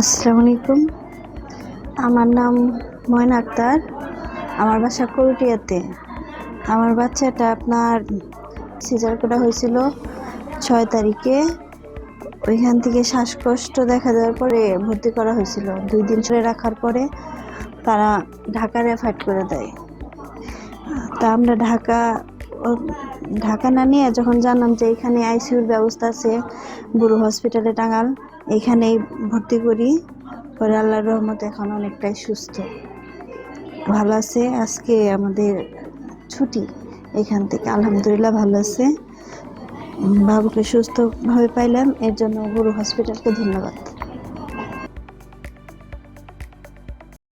আসসালামু আলাইকুম। আমার নাম ময়না আক্তার। আমার বাসা করটিয়াতে আমার বাচ্চাটা আপনার সিজার করা হয়েছিল ছয় তারিখে। ওইখান থেকে শ্বাসকষ্ট দেখা দেওয়ার পরে ভর্তি করা হয়েছিল। দুই দিন ধরে রাখার পরে তারা ঢাকা রেফার করে দেয়। তা আমরা ঢাকা ঢাকা না নিয়ে যখন জানলাম যে এখানে আইসিইউর ব্যবস্থা আছে বুড়ো হসপিটালে টাঙ্গাল, এখানেই ভর্তি করি। পরে আল্লাহর রহমতে এখন অনেকটাই সুস্থ। ভালো আছে, আজকে আমাদের ছুটি। এখান থেকে আলহামদুলিল্লাহ ভালো আছে। বাবুকে সুস্থভাবে পাইলাম, এর জন্য গুরু হসপিটালকে ধন্যবাদ।